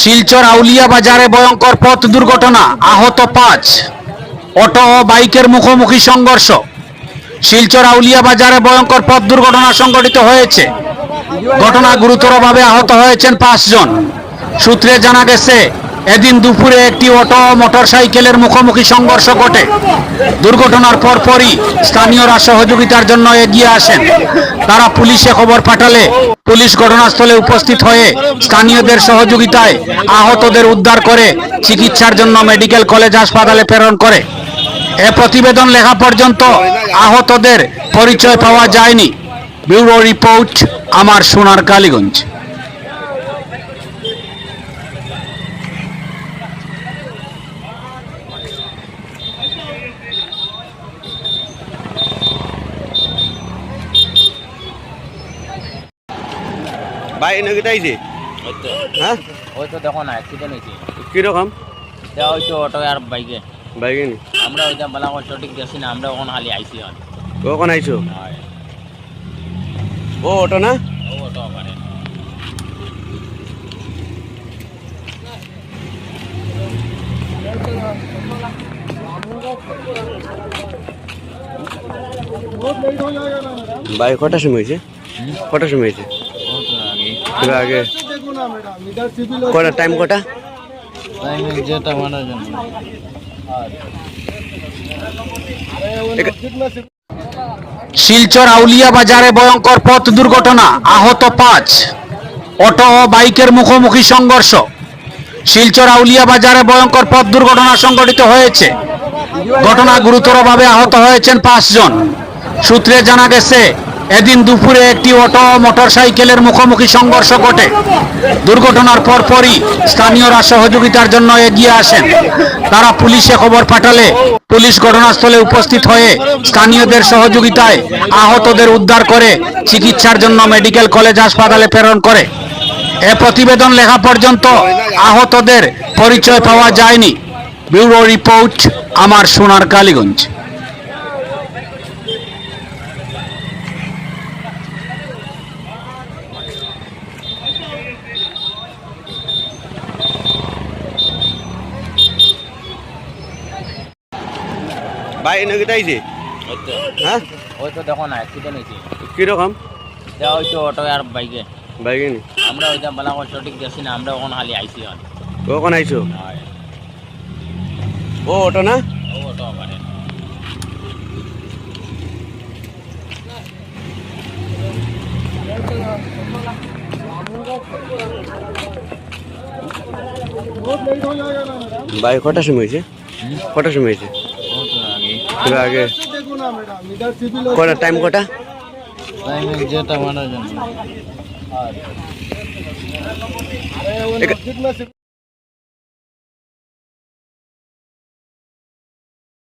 শিলচর আউলিয়া বাজারে ভয়ঙ্কর পথ দুর্ঘটনা, আহত পাঁচ। অটো ও বাইকের মুখোমুখি সংঘর্ষ। শিলচর আউলিয়া বাজারে ভয়ঙ্কর পথ দুর্ঘটনা সংঘটিত হয়েছে। ঘটনা গুরুতরভাবে আহত হয়েছেন পাঁচজন। সূত্রে জানা গেছে এদিন দুপুরে একটি অটো মোটরসাইকেলের মুখোমুখি সংঘর্ষ ঘটে। দুর্ঘটনার পরপরই স্থানীয়রা সহযোগিতার জন্য এগিয়ে আসেন। তারা পুলিশে খবর পাঠালে পুলিশ ঘটনাস্থলে উপস্থিত হয়ে স্থানীয়দের সহযোগিতায় আহতদের উদ্ধার করে চিকিৎসার জন্য মেডিকেল কলেজ হাসপাতালে প্রেরণ করে। এ প্রতিবেদন লেখা পর্যন্ত আহতদের পরিচয় পাওয়া যায়নি। ব্যুরো রিপোর্ট, আমার সোনার কালীগঞ্জ ভাই নাকি তাইছে হ্যাঁ ওই তো দেখো না অ্যাক্সিডেন্ট হয়েছে কীরকম দেওয়া হয়েছে অটো আর বাইকে। বাইকে নি? আমরা ওইটা বলা করে সঠিক দেখছি না আমরা ওখানে খালি আইসি হন কখন আইছো? ও অটো না? ও অটো পারে ভাই কটার সময় হয়েছে কটার সময় হয়েছে আগে কটা? টাইম কটা? যেটা মানার জন্য। শিলচর আউলিয়া বাজারে ভয়ঙ্কর পথ দুর্ঘটনা আহত পাঁচ। অটো ও বাইকের মুখোমুখি সংঘর্ষ। শিলচর আউলিয়া বাজারে ভয়ঙ্কর পথ দুর্ঘটনা সংঘটিত হয়েছে। ঘটনা গুরুতরভাবে আহত হয়েছেন পাঁচজন। সূত্রে জানা গেছে এদিন দুপুরে একটি অটো ও মোটরসাইকেলের মুখোমুখি সংঘর্ষ ঘটে। দুর্ঘটনার পরপরই স্থানীয়রা সহযোগিতার জন্য এগিয়ে আসেন। তারা পুলিশে খবর পাঠালে পুলিশ ঘটনাস্থলে উপস্থিত হয়ে স্থানীয়দের সহযোগিতায় আহতদের উদ্ধার করে চিকিৎসার জন্য মেডিকেল কলেজ হাসপাতালে প্রেরণ করে। এ প্রতিবেদন লেখা পর্যন্ত আহতদের পরিচয় পাওয়া যায়নি। ব্যুরো রিপোর্ট, আমার সোনার কালীগঞ্জ ভাই নাকি তাইছে ওই তো হ্যাঁ ওই তো দেখো না অ্যাক্সিডেন্ট হয়েছে। কীরকম দেওয়া হয়েছে অটো আর বাইকে। বাইকে নি? আমরা ওইটা বলা করে সঠিক দেখছি না আমরা ওখানে খালি আইসি হন কখন আইছো? ও অটো না? ও অটো পারে ভাই কটার সময় হয়েছে কটার সময় হয়েছে তো আগে। কটা? টাইম কটা? যেটা মানা একা-